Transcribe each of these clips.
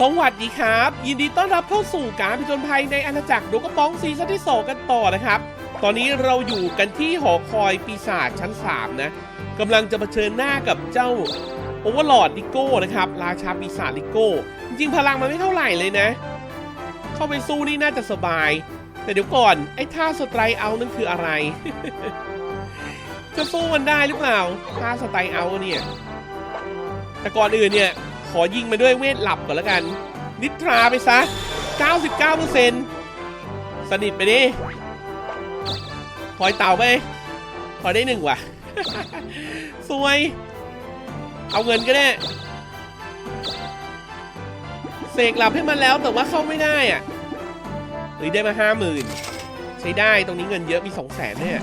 สวัสดีครับ ยินดีต้อนรับเข้าสู่การผจญภัยในอาณาจักรโดกระป๋องซีซั่นที่ 2 กันต่อนะครับ ตอนนี้เราอยู่กันที่หอคอยปีศาจชั้น 3 นะกำลังจะเผชิญหน้ากับเจ้าโอเวอร์ลอดลิโก้นะครับ ราชาปีศาจลิโก้ จริงๆ พลังมันไม่เท่าไหร่เลยนะ เข้าไปสู้นี่น่าจะสบาย แต่เดี๋ยวก่อน ไอ้ท่าสไตรเอานั่นคืออะไร จะสู้มันได้หรือเปล่าท่าสไตรเอาเนี่ยแต่ก่อนอื่นเนี่ย อยิงมาด้วยเวทหลับก่อนแล้วกัน นิทราไปซะ 99%สนิทไปดิพลอยเต่าไปพอได้หนึ่งว่ะสวย เอาเงินก็ได้เสกหลับให้มันแล้วแต่ว่าเข้าไม่ได้อะหรือได้มาห้าหมื่นใช้ได้ตรงนี้เงินเยอะมีสองแสนเนี่ย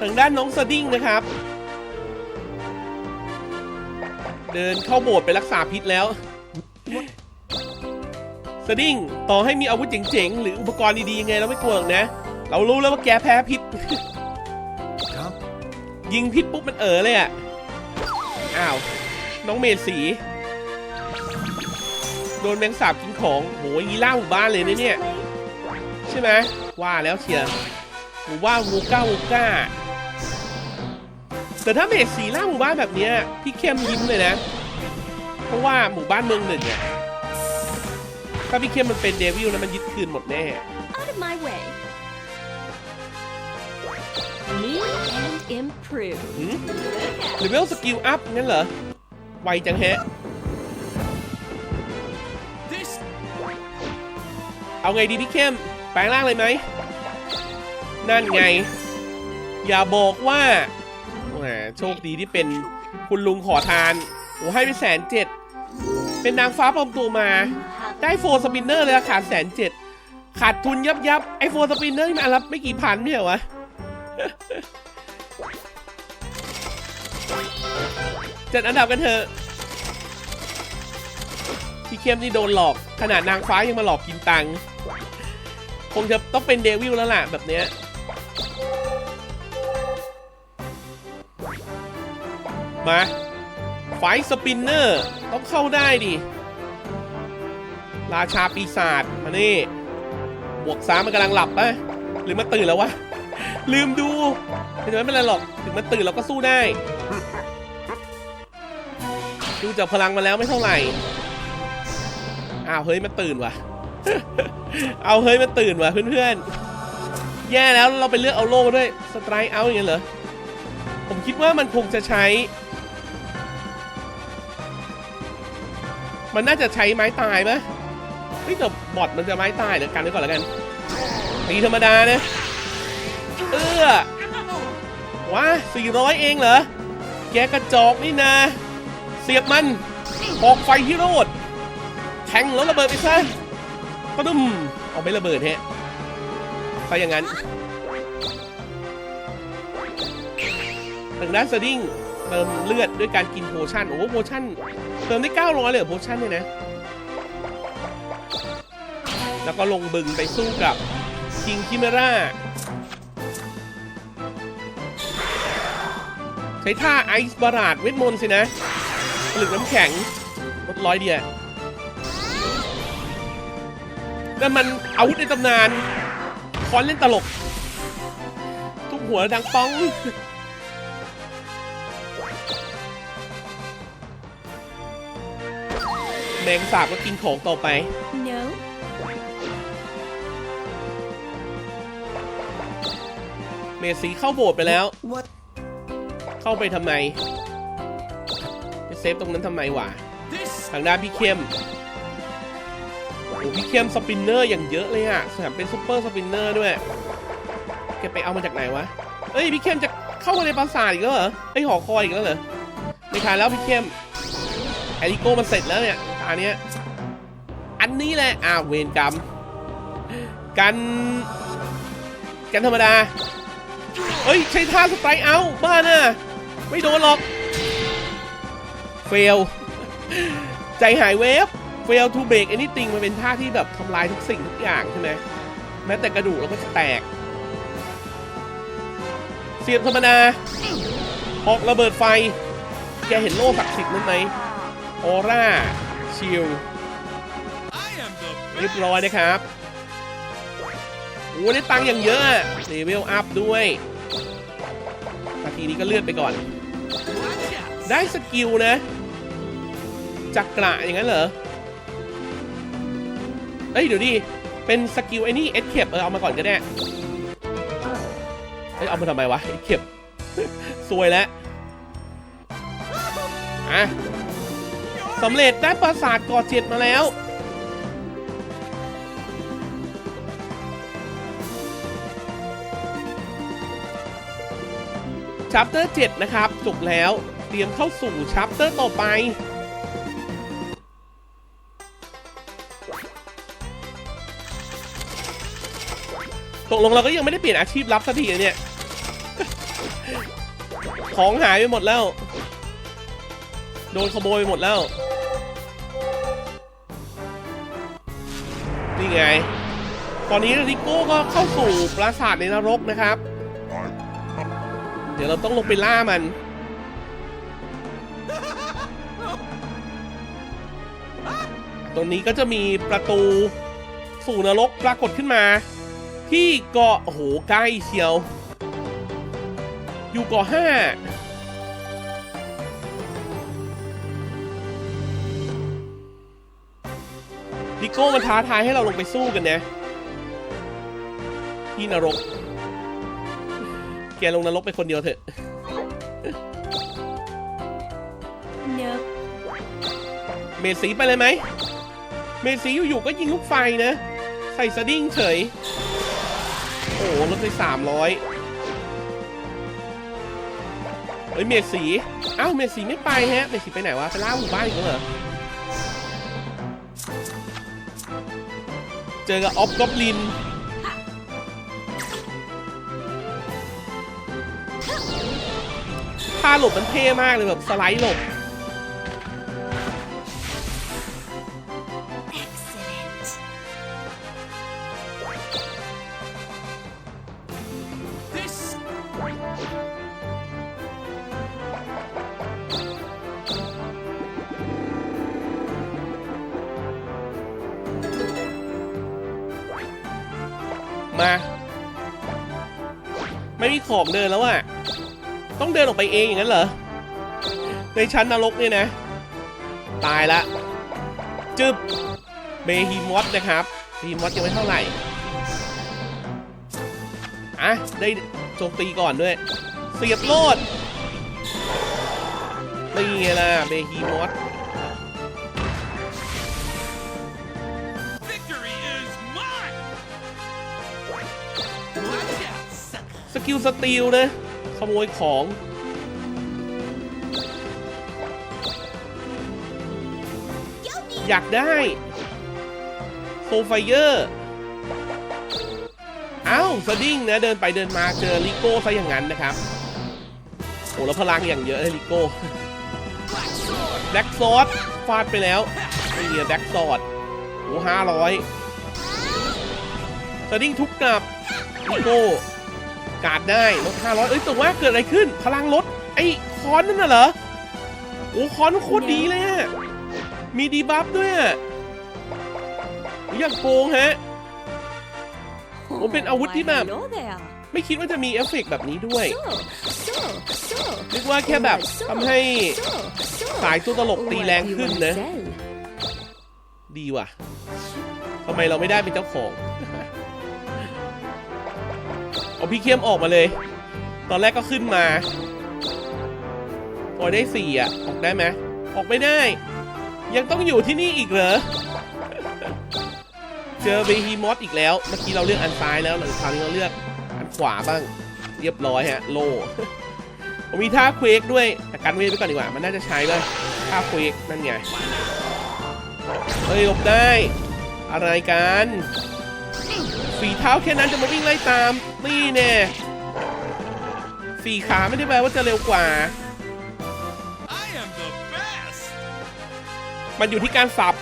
ทางด้านน้องสดิ้งนะครับ เดินเข้าโบสถ์ไปรักษาพิษแล้วสดิ้งต่อให้มีอาวุธเจ๋งๆ หรืออุปกรณ์ดีๆยังไงเราไม่กลัวหรอกนะ เรารู้แล้วว่าแกแพ้พิษครับยิงพิษปุ๊บมันเอ๋อเลยอะ อ้าว น้องเมสี โดนแมงสาบกินของโหอยางงี้ล่าหมู่บ้านเลยนะเนี่ย ใช่ไหมว่าแล้วเชียร์หมู่ว่าวูก้าวูก้า แต่ถ้าเมจสีล่าหมู่บ้านแบบเนี้ยพี่เข้มยิ้มเลยนะ เพราะว่าหมู่บ้านเมืองหนึ่งเนี่ยถ้าพี่เข้มมันเป็นเดวิลนะมันยึดคืนหมดแน่ Out of my way. New and improved. หืมเลเวลสกิลอัพงั้นเหรอ ไวจังแฮะ This เอาไงดีพี่เข้ม แปลงร่างเลยไหม นั่นไง อย่าบอกว่า แหมโชคดีที่เป็นคุณลุงขอทานโอ้ให้ไปแสนเจ็ดเป็นนางฟ้าปลอมตัวมา ได้โฟร์สปินเนอร์เลยราคาแสนเจ็ดขาดทุนยับยับไอโฟร์สปินเนอร์นี่มันอันละไม่กี่พันไม่เหรอวะจัดอันดับกันเถอะพี่เข้มนี่โดนหลอก ขนาดนางฟ้ายังมาหลอกกินตังค์คงจะต้องเป็นเดวิลแล้วล่ะแบบเนี้ย มาไฟสปินเนอร์ ต้องเข้าได้ดิ ราชาปีศาจมานี่บวกสามมันกำลังหลับปะหรือมันตื่นแล้ววะ ลืมดูแต่ไม่เป็นไรหรอก ถึงมันตื่นเราก็สู้ได้ ดูจากพลังมาแล้วไม่เท่าไหร่ อ้าวเฮ้ยมันตื่นว่ะ เอาเฮ้ยมันตื่นว่ะเพื่อนๆ แย่แล้วเราไปเลือกเอาโล่ด้วย สไตร์เอาอย่างเงี้ยเหรอ ผมคิดว่ามันคงจะใช้ มันน่าจะใช้ไม้ตายไหมเฮ้ยแต่บอทมันจะไม้ตายเดี๋ยวกันไว้ก่อนแล้วกันตีธรรมดานะเออว้า400 เองเหรอ แกกระจอกนี่นะ เสียบมันออกไฟที่โรดแทงแล้วระเบิดไปซะปะดุมเอาไม่ระเบิดแฮะซะอย่างนั้นทางด้านสดิ้ง เติมเลือดด้วยการกินโพชั่น โอ้โหโพชั่น เติมได้ 900 เลยเหรอโพชั่นเนี่ยนะ แล้วก็ลงบึงไปสู้กับคิงคิเมราใช้ท่าไอซ์บาราดเวทมนต์สินะผลึกน้ำแข็งลดร้อยเดียวนั่นมันอาวุธในตำนานคอนเล่นตลก ทุกหัวดังป้อง แมงสาบก็กินของต่อไป No. เมสีเข้าโบสถ์ไปแล้ว what เข้าไปทำไมไปเซฟตรงนั้นทำไมวะ this ทางด้านพี่เข้มโอ้พี่เข้มสปินเนอร์อย่างเยอะเลยอะแถมเป็นซุปเปอร์สปินเนอร์ด้วย แกไปเอามาจากไหนวะ เอ้ยพี่เข้มจะเข้ามาในปราสาทอีกแล้วเหรอไอยหอคอยอีกแล้วเหรอไม่ทันแล้วพี่เข้มแอริโก้มันเสร็จแล้วเนี่ย ตาเนี้ย อันนี้แหละ อ้าวเวรกรรม กัน กันธรรมดา เฮ้ย ใช้ท่าสไตร์เอาบ้าน่ะ ไม่โดนหรอก เฟล ใจหายเวฟ เฟลทูเบรก a อ y t ติงมันเป็นท่าที่แบบทำลายทุกสิ่งทุกอย่างใช่ไหม แม้แต่กระดูกเราก็จะแตก เสียบธรรมดา ออกระเบิดไฟ แกเห็นโล่ศักดิ์สิทธิ์นั้นไหมออร่า ชิล I am the เรียบ best. ร้อยนะครับโอ้ได้ตังค์อย่างเยอะอะเลเวลอัพด้วยนาทีนี้ก็เลื่อนไปก่อน Watch out. ได้สกิลนะจักกระอย่างนั้นเหรอเอ้ยเดี๋ยวดิเป็นสกิลไอ้นี่เอ็ดเคปเออเอามาก่อนก็ได้เอ้ยเอามาทำไมวะเอ็ดเคปสวยแล้วอะ สำเร็จได้ปราสาทก่อเจ็ดมาแล้ว ชัปเตอร์ 7 นะครับ จบแล้วเตรียมเข้าสู่ชัปเตอร์ต่อไป ตกลงเราก็ยังไม่ได้เปลี่ยนอาชีพลับสักทีเนี่ย ของหายไปหมดแล้ว โดนขโมยหมดแล้ว นี่ไง ตอนนี้ริโก้ก็เข้าสู่ปราสาทในนรกนะครับ เดี๋ยวเราต้องลงไปล่ามัน ตรงนี้ก็จะมีประตูสู่นรกปรากฏขึ้นมา ที่เกาะโอ้โหใกล้เชียว อยู่เกาะห้า โก้มันท้าทายให้เราลงไปสู้กันนะ ที่นรก แกลงนรกไปคนเดียวเถอะ Nope. เมดสีไปเลยไหม เมดสีอยู่ๆก็ยิงลูกไฟนะ ใส่สดิ้งเฉย โอ้โหลดไปสามร้อยเฮ้ยเมดสีเอ้าเมดสีไม่ไปฮะ เมดสีไปไหนวะ ไปล่าหมู่บ้านอีกแล้วเหรอ อกับออฟกอบลินท่าหลบมันเท่มากเลยแบบสไลด์หลบ มา ไม่มีของเดินแล้วอะต้องเดินออกไปเองอย่างนั้นเหรอ ในชั้นนรกเนี่ยนะ ตายละ จึบเบฮีมอสนะครับเบฮีมอสยังไม่เท่าไหร่อะได้โจมตีก่อนด้วย เสียบโลดนี่ไงล่ะเบฮีมอส กิลสตีลนะขโมยของอยากได้โซไฟเยอร์เอ้าสดิ้งนะเดินไปเดินมาเจอลิโก้ซะอย่างนั้นนะครับโอ้แล้วพลังอย่างเยอะเลยลิโก้แบ็กซอดฟาดไปแล้วไม่มีแบ็กซอดโอ้ห้าร้อยสดิ้งทุบกลับลิโก้ กาดได้ลด500 เอ้ยแต่ว่าเกิดอะไรขึ้น พลังลดไอ้คอนนั่นน่ะเหรอ โอ้คอนโคตรดีเลยอะมีดีบัฟด้วยอะอย่างโกงฮะ Oh, เป็นอาวุธที่แบบ ไม่คิดว่าจะมีเอฟเฟกต์แบบนี้ด้วยนึกว่าแค่แบบทำให้สายตัวตลกตีแรงขึ้นนะ ดีว่ะทำไมเราไม่ได้เป็นเจ้าของ เอาพี่เข้มออกมาเลย ตอนแรกก็ขึ้นมาพอได้สี่อะ ออกได้ไหมออกไม่ได้ ยังต้องอยู่ที่นี่อีกเหรอ เจอเบฮีมอสอีกแล้ว เมื่อกี้เราเลือกอันซ้ายแล้วหลังคราวนี้เราเลือกอันขวาบ้าง เรียบร้อยฮะ โลผมมีท่าเควกด้วยแต่กันเวทไปก่อนดีกว่า มันน่าจะใช้ด้วยท่าเควกนั่นไงเฮ้ยหลบได้ อะไรกัน ฝีเท้าแค่นั้นจะมาวิ่งไล่ตาม นี่แน่สี่ขาไม่ได้แปลว่าจะเร็วกว่า มันอยู่ที่การสับ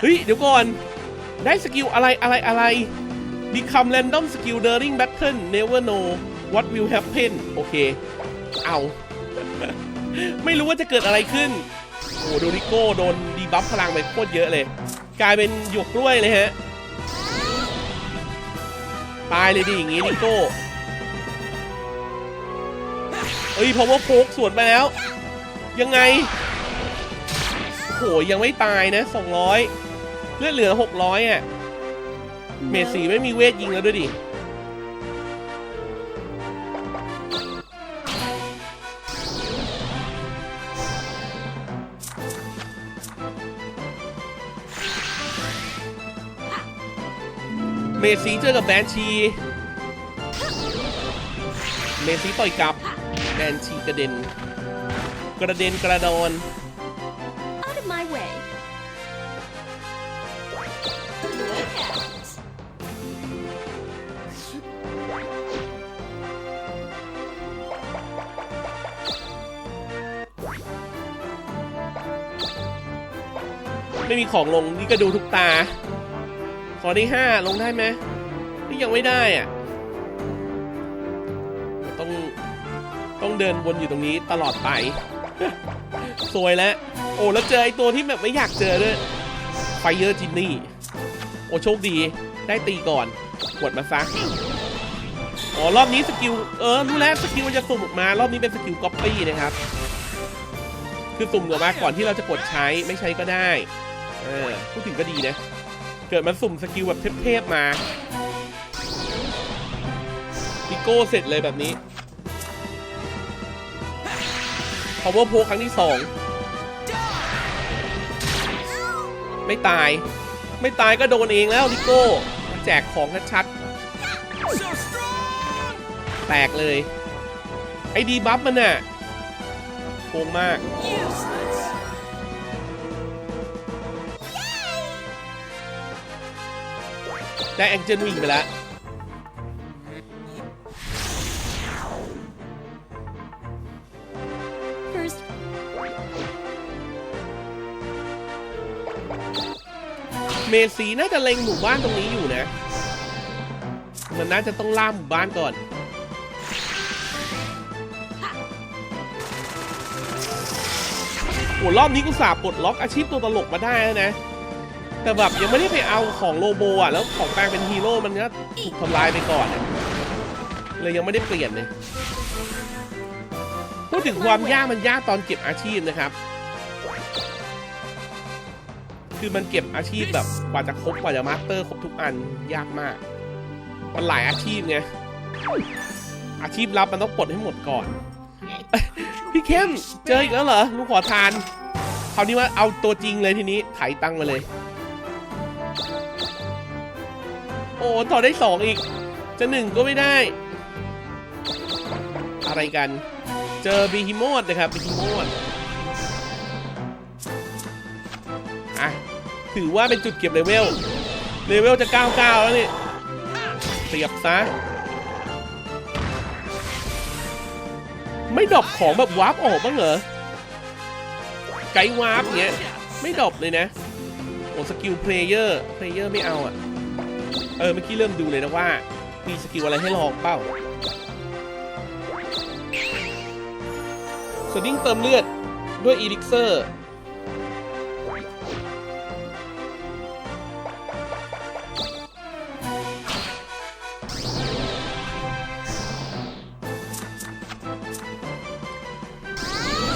เฮ้ย เดี๋ยวก่อน ได้สกิลอะไรอะไรอะไร Become random skill during battle never know what will happen โอเค เอา ไม่รู้ว่าจะเกิดอะไรขึ้น โอ้โหโดริโก้โดนดีบัฟพลังไปโคตรเยอะเลย กลายเป็นหยวกกล้วยเลยฮะ ตายเลยดิอย่างงี้นิโก้เอ้ยพอว่าโพกสวนไปแล้ว ยังไงโหยังไม่ตายนะ 200 เลือดเหลือ 600 อะ เมสีไม่มีเวทยิงแล้วด้วยดิ เมจสีเจอกับแบนชี เมจสีต่อยกลับ แบนชีกระเด็น กระเด็นกระดอน Out of my way. Look out. ไม่มีของลงนี่ก็ดูทุกตา ขอได้ห้าลงได้ไหมยังไม่ได้อะต้องต้องเดินวนอยู่ตรงนี้ตลอดไป สวยแล้ว โอ้แล้วเจอไอตัวที่แบบไม่อยากเจอด้วยไฟเยอร์จินนี่ โอ้โชคดีได้ตีก่อนกดมาซะอ๋อรอบนี้สกิล เออรู้แล้วสกิลมันจะสุ่มออกมารอบนี้เป็นสกิลก๊อปปี้นะครับ คือสุ่มออกมาก่อนที่เราจะกดใช้ไม่ใช้ก็ได้ เออพูดถึงก็ดีนะ เกิดมันสุ่มสกิลแบบเทพๆมาพิโก้เสร็จเลยแบบนี้ power p o ครั้งที่สองไม่ตาย ไม่ตายก็โดนเองแล้วพิโก้แจกของชัดๆแตกเลย ไอ้ดีบัฟมันน่ะโกงมาก Useless! ได้แองเจิลวิงไปแล้ว First, เมสีน่าจะเล็งหมู่บ้านตรงนี้อยู่นะ มันน่าจะต้องล่าหมู่บ้านก่อน โหรอบนี้กูสาบปลดล็อกอาชีพตัวตลกมาได้แล้วนะ แต่แบบยังไม่ได้ไปเอาของโลโบอะ แล้วของแปลงเป็นฮีโร่มันก็ถูกทำลายไปก่อนเลยยังไม่ได้เปลี่ยนเลย พูดถึงความยากมันยากตอนเก็บอาชีพนะครับ คือมันเก็บอาชีพแบบกว่าจะครบกว่าจะมาสเตอร์ครบทุกอันยากมาก มันหลายอาชีพไง อาชีพลับมันต้องปลดให้หมดก่อน พี่เข้มเจออีกแล้วเหรอลูกขอทานคราวนี้ว่าเอาตัวจริงเลยทีนี้ไถตังมาเลย โอ้ต่อได้สองอีก จะหนึ่งก็ไม่ได้ อะไรกัน เจอบีฮิโมดนะครับบีฮิโมดอะถือว่าเป็นจุดเก็บเลเวล เลเวลจะ 99 แล้วนี่เสียบซะ ไม่ดรอปของแบบวาร์ปออกบ้างเหรอ ไกด์วาร์ปเงี้ย ไม่ดรอปเลยนะ โอ้สกิลเพลเยอร์ เพลเยอร์ไม่เอาอะ เออเมื่อกี้เริ่มดูเลยนะว่า มีสกิลอะไรให้ลองเปล่าสดิ้งเติมเลือดด้วยอีลิกเซอร์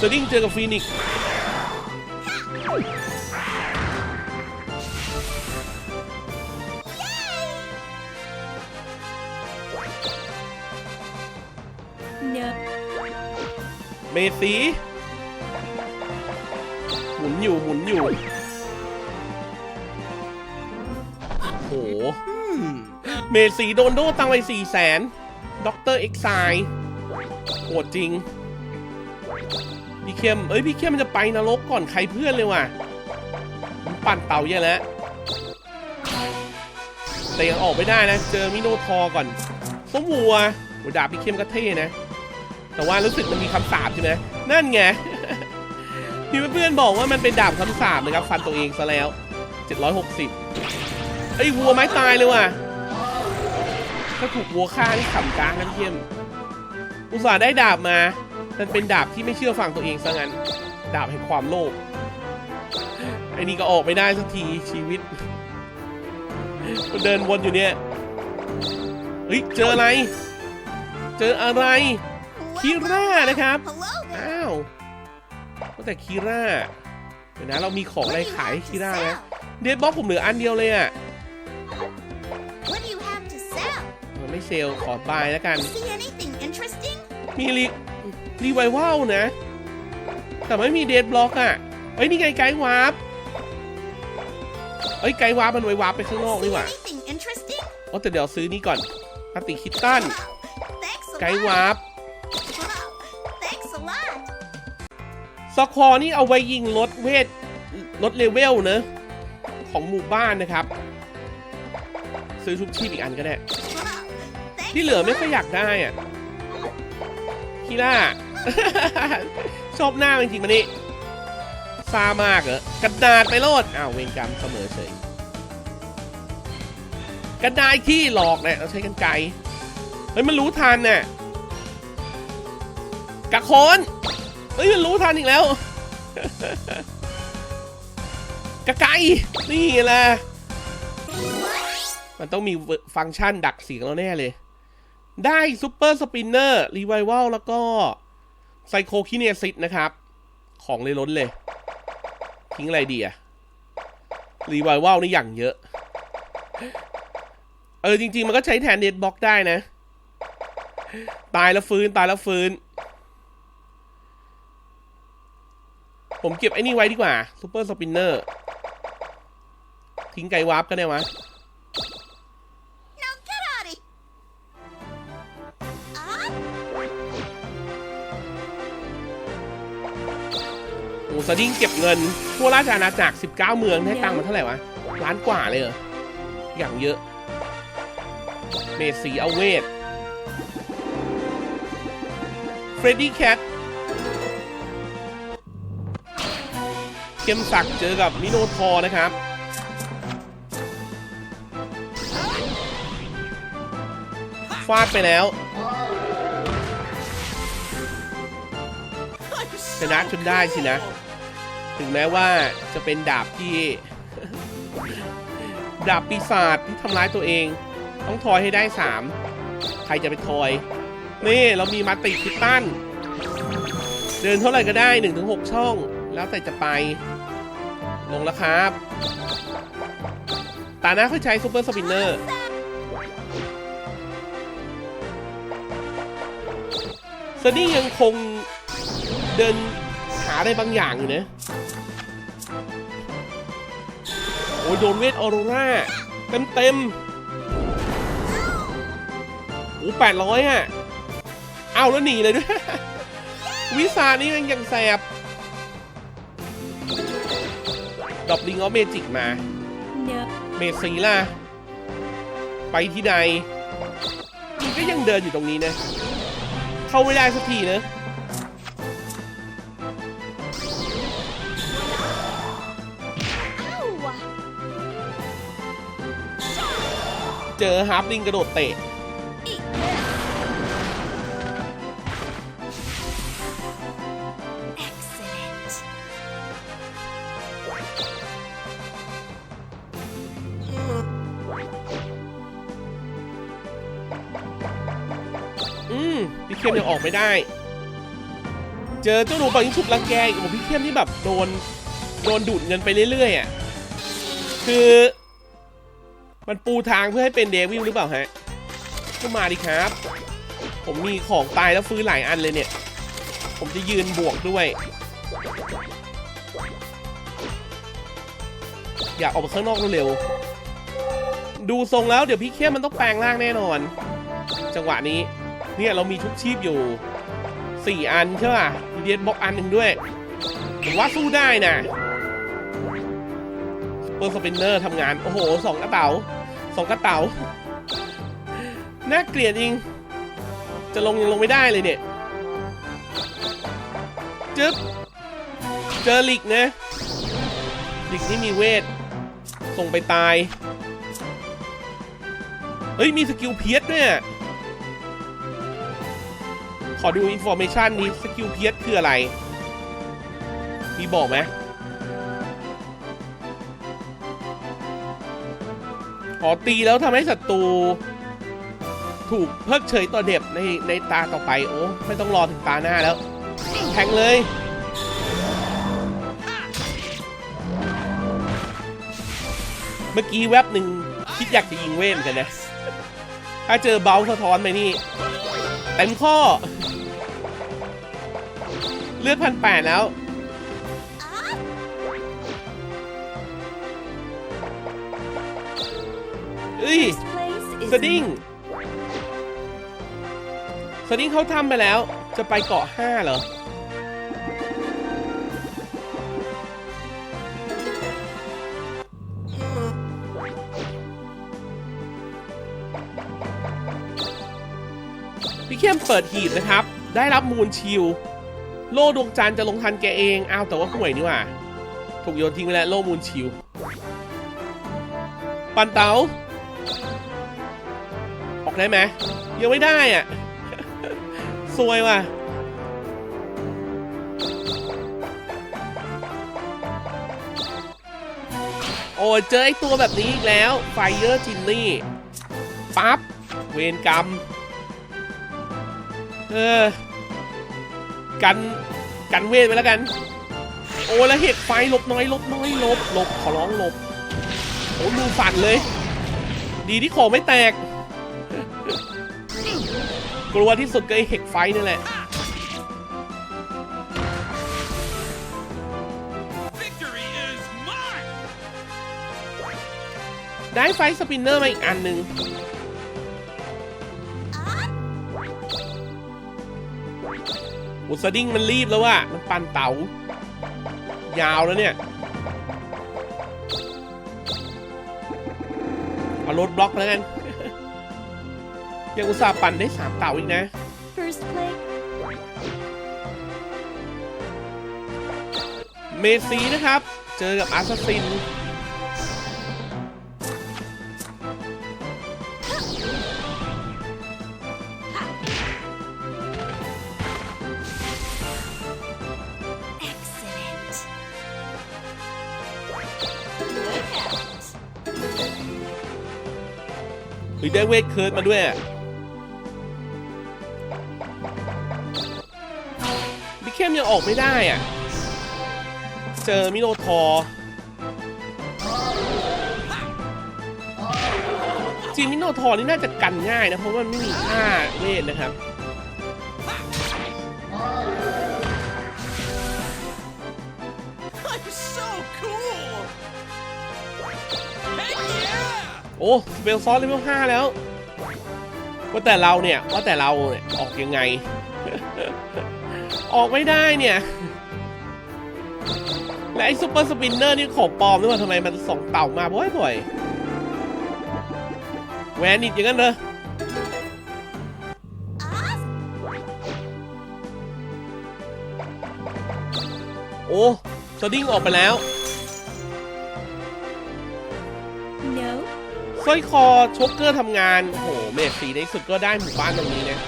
สดิ้งเจอกับฟีนิกซ์ no. เมสีหมุนอยู่หมุนอยู่โหเมสีโดนโดตังไปสี่แสนด็อกเตอร์เอ็กไซโหดจริง พี่เข้มเอ้ย พี่เข้มมันจะไปนรกก่อนใครเพื่อนเลยว่ะมันปั่นเต่าเยอะแล้วแต่ยังออกไม่ได้นะ เจอมิโนทอร์ก่อนส้มวัวโหดาบพี่เข้มก็เท่นะ แต่ว่ารู้สึกมันมีคำสาปใช่ไหมนั่นไงพี่เพื่อนๆบอกว่ามันเป็นดาบคำสาปนะครับฟันตัวเองซะแล้ว 760ไอ้ยวัวไม้ตายเลยว่ะถ้าถูกวัวฆ่านี่ขำกลางน้ำเข้มอุตส่าห์ได้ดาบมา มันเป็นดาบที่ไม่เชื่อฟังตัวเองซะงั้น ดาบแห่งความโลภอ้นี่ก็ออกไม่ได้สักทีชีวิตเดินวนอยู่เนี่ยเฮ้ยเจออะไร เจออะไร คีร่านะครับ Hello there. อ้าวว่าแต่คีร่าเดี๋ยวนะเรามีของอะไร What do you ขายให้ have คี to ร่าไหม sell? เดดบ็อกผมเหลืออันเดียวเลยอะ What do you have to sell? มันไม่เซลล์ขอบายแล้วกัน See anything interesting? มีรีรีไววัลนะ แต่ไม่มีเดดบล็อกอะเอ้ยนี่ไงไกด์วาร์ปเอ้ยไกด์วาร์ปมันไว้วาร์ปไปข้างนอกนี่ See หว่า anything interesting? โอ้แต่เดี๋ยวซื้อนี่ก่อนปฏิคิตตัน Wow. Thanks a ไกด์ lot. วาร์ป Wow. Thanks a lot. สคอนี่เอาไว้ยิงลดเวทลดเลเวลเนอะของหมู่บ้านนะครับ ซื้อชุบชีพอีกอันก็ได้ Wow. Thanks ที่เหลือ a ไม่ค่อย lot. อยากได้อะคีล่า ชอบหน้าจริงๆมันนี่ซามากเหรอกระดาษไปโลดอ้าวเวรกรรมเสมอเฉยกระดาษที่หลอกเนี่ยเราใช้กันไกรเฮ้ยมันรู้ทันน่ะ กะโคนเฮ้ยมันรู้ทันอีกแล้วกะไกนี่แหละมันต้องมีฟังก์ชันดักเสียงเราแน่เลย ได้ซูเปอร์สปินเนอร์รีไววัลแล้วก็ไซโคคิเนซิสนะครับ ของเลยล้นเลย ทิ้งอะไรดีอะรีไววัลนี่อย่างเยอะ เออ จริง ๆ มันก็ใช้แทนเดดบ็อกได้นะ ตายแล้วฟื้น ตายแล้วฟื้น ผมเก็บไอ้นี่ไว้ดีกว่าซูเปอร์สปินเนอร์ทิ้งไกวาร์ปก็ได้วะ Now get out of Ah, โอ้สดิ้งเก็บเงิน ทั่วราชอาณาจักร 19 เมืองได้ตังค์มาเท่าไหร่วะ ล้านกว่าเลยเหรอ อย่างเยอะ เมดสีเอาเวทเฟรดดี้แคท เข้มศักดิ์เจอกับมิโนทอนะครับ ฟาดไปแล้วชนะจนได้สินะ ถึงแม้ว่าจะเป็นดาบที่ ดาบปีศาจที่ทำร้ายตัวเอง ต้องทอยให้ได้สามใครจะไปทอย นี่เรามีมาติคิตตัน เดินเท่าไหร่ก็ได้1นถึงหช่อง แล้วแต่จะไป ลงแล้วครับ ตาหน้าค่อยใช้ซูเปอร์สปินเนอร์ซันนี่ยังคงเดินหาอะไรบางอย่างอยู่นะ โอ้ยโดนเวทออโรราเต็มเต็มโอ้แปดร้อยอะ เอาแล้วหนีเลยด้วย วิสานี่มันยังแสบ ดรอปลิงออฟเมจิกมา No. เมซีล่ะ ไปที่ใดมันก็ยังเดินอยู่ตรงนี้นะ เข้าไม่ได้สักทีนะ Ow! เจอฮาร์ปลิงกระโดดเตะ ไม่ได้ เจอเจ้าหนูปังฉุบรังแกอีกโอ้พี่เข้มนี่แบบโดนโดนดูดเงินไปเรื่อยๆอะคือ มันปูทางเพื่อให้เป็นเดวิลหรือเปล่าฮะก็มาดิครับ ผมมีของตายแล้วฟื้นหลายอันเลยเนี่ย ผมจะยืนบวกด้วย อยากออกไปข้างนอกเร็วๆดูทรงแล้วเดี๋ยวพี่เข้มมันต้องแปลงร่างแน่นอน จังหวะนี้ เนี่ยเรามีชุบชีพอยู่ 4 อันใช่ป่ะมีเดียนบล็อกอันหนึ่งด้วยผมว่าสู้ได้นะเปอร์สปินเนอร์ทำงาน โอ้โหสองกระเต๋าสองกระเต๋าน่าเกลียดจริง จะลงยังลงไม่ได้เลยเนี่ยจึ๊บเจอลิกนะลิกนี่มีเวท ส่งไปตาย เฮ้ย มีสกิลเพียสด้วย ขอดูอินโฟเมชันนี้สกิลเพียสคืออะไร มีบอกไหมขอตีแล้วทำให้ศัตรูถูกเพิกเฉยต่อเด็บในในตาต่อไป โอ้ ไม่ต้องรอถึงตาหน้าแล้ว แทงเลย เมื่อกี้แวบหนึ่งคิดอยากจะยิงเว้มกันนะ ถ้าเจอเบลสะท้อนไปนี่เต็มข้อ เลือดพันแปดแล้ว เอ้ยสดิ้งสดิ้งเขาทำไปแล้ว จะไปเกาะห้าเหรอ พี่เข้มเปิดหีบนะครับ ได้รับมูลชิล โล่ดวงจันทร์จะลงทันแกเอง อ้าวแต่ว่าห่วยนี่ว่า ถูกโยนทิ้งไปแล้วโล่มูลชิลปันเตาออกได้ไหมยังไม่ได้อะซวยว่ะโอ้เจอไอ้ตัวแบบนี้อีกแล้ว ไฟเยอร์จินนี่ ปั๊บ เวรกรรม เออ กันกันเวทไปแล้วกัน โอ้แล้วเห็ดไฟหลบหน้อยหลบหน้อยหลบหลบขอร้องหลบโอ้ดูฝันเลย ดีที่ของไม่แตก กลัวที่สุดก็ไอเห็กไฟนี่แหละ Victory is mine! ได้ไฟสปินเนอร์มาอีกอันหนึ่ง อุสดิ้งมันรีบแล้วว่ะมันปั่นเต๋ายาวแล้วเนี่ยเอารถบล็อกแล้วกันยังอุตส่าห์ปั่นได้สามเต่าอีกนะ First place เมซีนะครับ เจอกับอาร์ซซิน หรือได้เวทเคิร์ดมาด้วยอะ บิเคมยังออกไม่ได้อะ เจอมิโนทอร์จริงมิโนทอร์นี่น่าจะกันง่ายนะ เพราะว่ามันไม่มีค่าเวทนะครับ โอ้เบลซอสเลเวล5แล้ว ว่าแต่เราเนี่ย ว่าแต่เราเนี่ยออกยังไง ออกไม่ได้เนี่ย และไอ้ซูเปอร์สปินเนอร์นี่ของปลอมหรือเปล่าทำไมมันส่งเต่ามาบ่อยๆแหวนนิดอย่างนั้นเลยโอ้สดิ้งออกไปแล้ว สร้อยคอโชกเกอร์ทำงาน โอ้โห เมดสีในสุดก็ได้หมู่บ้านตรงนี้นะ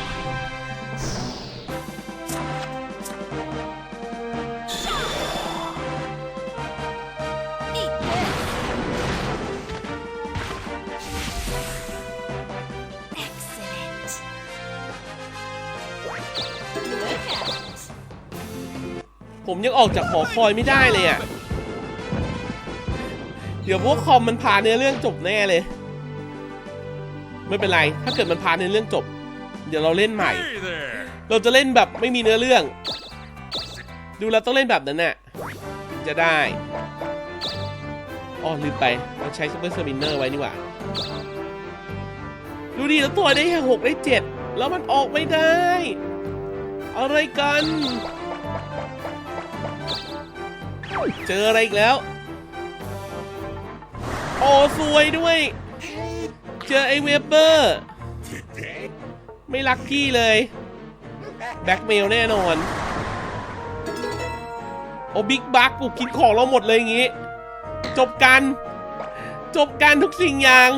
ผมยังออกจากหอคอยไม่ได้เลยอะ่ะ เดี๋ยวพวกคอมมันพาเนื้อเรื่องจบแน่เลย ไม่เป็นไร ถ้าเกิดมันพาเนื้อเรื่องจบ เดี๋ยวเราเล่นใหม่ Hey there! เราจะเล่นแบบไม่มีเนื้อเรื่อง ดูแล้วต้องเล่นแบบนั้นน่ะถึงจะได้อ๋อลืมไปเราใช้ซูเปอร์เซอร์มินเนอร์ไว้นี่หว่า ดูดิแล้วตัวได้แค่หกได้เจ็ดแล้วมันออกไม่ได้ อะไรกัน เจออะไรอีกแล้ว โอ้สวยด้วย เจอไอ้เวเบอร์ ไม่ลักกี้เลย แบ็กเมลแน่นอน โอ้บิ๊กบักกูกินของเราหมดเลยอย่างงี้ จบกัน จบกันทุกสิ่งอย่าง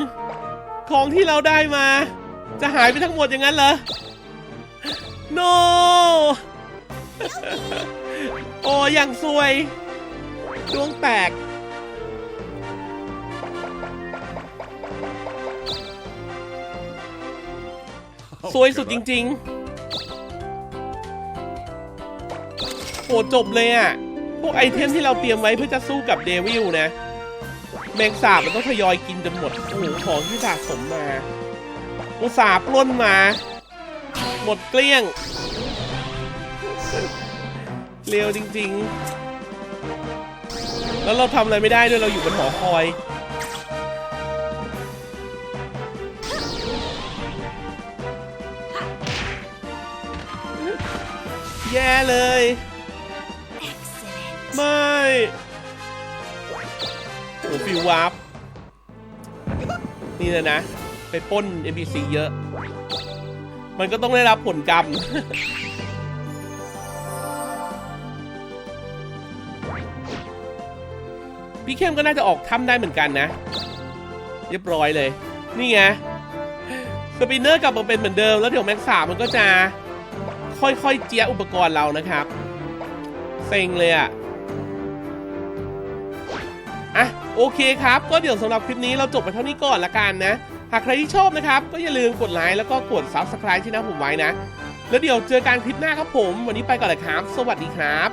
ของที่เราได้มา จะหายไปทั้งหมดอย่างนั้นเหรอ no โอ้อย่างซวย ดวงแตก สวยสุดจริงๆโหจบเลยอะพวกไอเทมที่เราเตรียมไว้เพื่อจะสู้กับเดวิลนะ แมงสาบมันต้องทยอยกินจนหมด โอ้โหของที่สะสมมาอุตสาห์ปล้นมา หมดเกลี้ยง เร็วจริงๆ แล้วเราทำอะไรไม่ได้ด้วยเราอยู่บนหอคอย แย่เลย Excellent. ไม่โอ้ฟิววาร์ปนี่เลยนะ ไปปล้น NPC เยอะ มันก็ต้องได้รับผลกรรม พี่เข้มก็น่าจะออกถ้ำได้เหมือนกันนะ เรียบร้อยเลย นี่ไงสปินเนอร์กลับมาเป็นเหมือนเดิม แล้วเดี๋ยวแม็กสามมันก็จะ ค่อยๆ เจียอุปกรณ์เรานะครับ เซ็งเลยอะอะโอเคครับ ก็เดี๋ยวสำหรับคลิปนี้เราจบไปเท่านี้ก่อนละกันนะ หากใครที่ชอบนะครับ ก็อย่าลืมกดไลค์แล้วก็กด Subscribe ที่หน้าผมไว้นะ แล้วเดี๋ยวเจอกันคลิปหน้าครับผม วันนี้ไปก่อนเลยครับ สวัสดีครับ